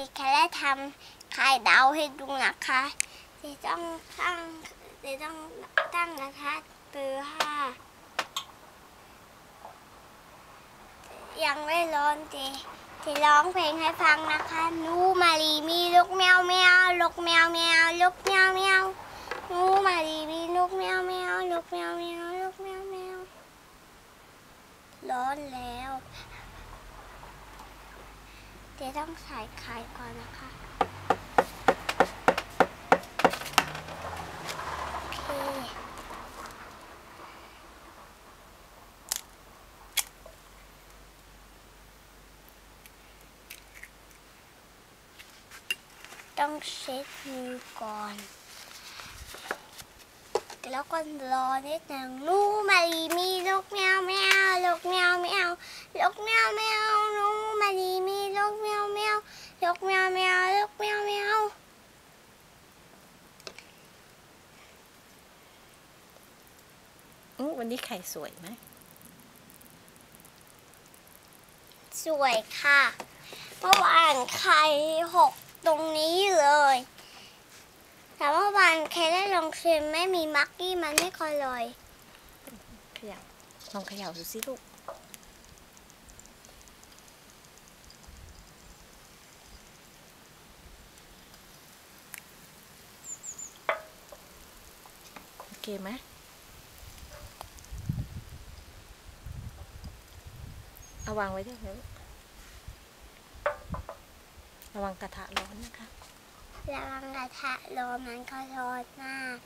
ดิแค่ได้ทำไข่ดาวให้ดูนะคะเดต้องตั้งเดต้องตั้งกระทะเบอร์ห้ายังไม่ร้อนเดจะร้องเพลงให้ฟังนะคะนูมารีมีลูกแมวแมวลูกแมวแมวลูกแมวแมวนูมารีมีลูกแมวแมวลูกแมวแมวลูกแมวแมวร้อนแล้ว เดี๋ยวต้องใส่ไข่ก่อนนะคะโอเคต้องเช็ดมือก่อนแล้วก็รอนิดหนึ่งนูมารีมีลูกแมวแมวลูกแมวแมวลูกแมวแมว วลูกแมวแมวลูกแมวแมวอู้วันนี้ไข่สวยไหม สวยค่ะเมื่อวานไข่หกตรงนี้เลย แต่เมื่อวานแค่ได้ลองชิมไม่มีมักกี้มันไม่ค่อยลอยเขย่าลองเขย่าดูสิลูก เคไหมเอาวางไว้ด้วยนะลูกระวังกระทะร้อนนะคะระวังกระทะร้อนมันก็ร้อนมาก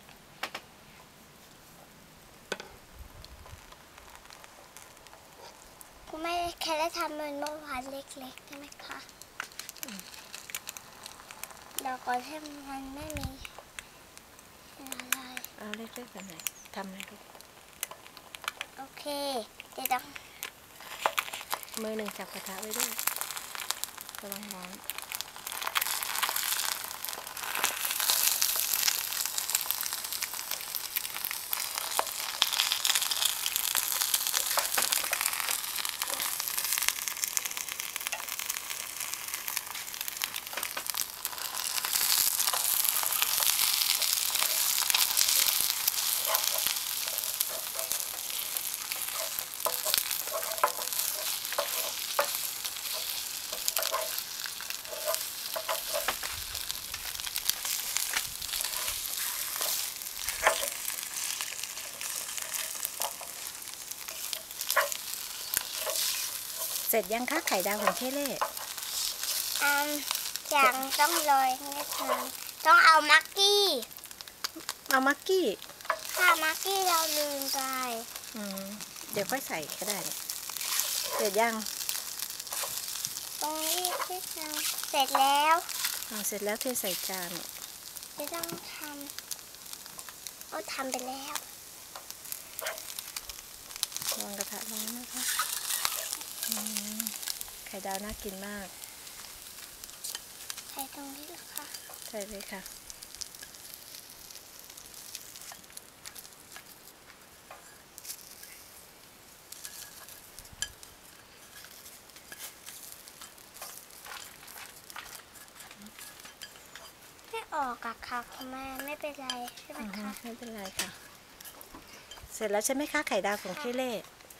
คุณไม่แค่ได้ทำมันเมื่อวานเล็กๆใช่ไหมคะเดี๋ยวก่อนให้มันไม่มี เอาเล็กๆแบบไหนทำเลยลูกโอเคเดี๋ยวต้องมือหนึ่งจับกระทะไว้ด้วยระวังร้อน เสร็จยังคะไข่ดาวของเชเล่อืมยังต้องโรยนิดนึงต้องเอามักกี้เอามักกี้ถ้ามักกี้เราลืมไปอืมเดี๋ยวค่อยใส่ก็ได้เนี่ยเสร็จยัง ตรงนี้นิดนึงเสร็จแล้วเอาเสร็จแล้วเทใส่จานจะต้องทำโอ้ทำไปแล้วระวังกระทะร้อนนะคะอืม ไข่ดาวน่ากินมาก ใส่ตรงนี้เหรอคะใส่เลยค่ะ ไม่ออกอะค่ะคุณแม่ไม่เป็นไรใช่ไหมอือฮึคะ ไม่เป็นไรค่ะ เสร็จแล้วใช่ไหมคะไข่ดาวของเชเล่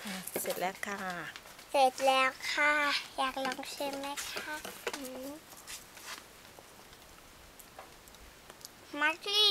อะเสร็จแล้วค่ะเส ร็จแล้วค่ะ อยากลองชิมไหมคะมักกี้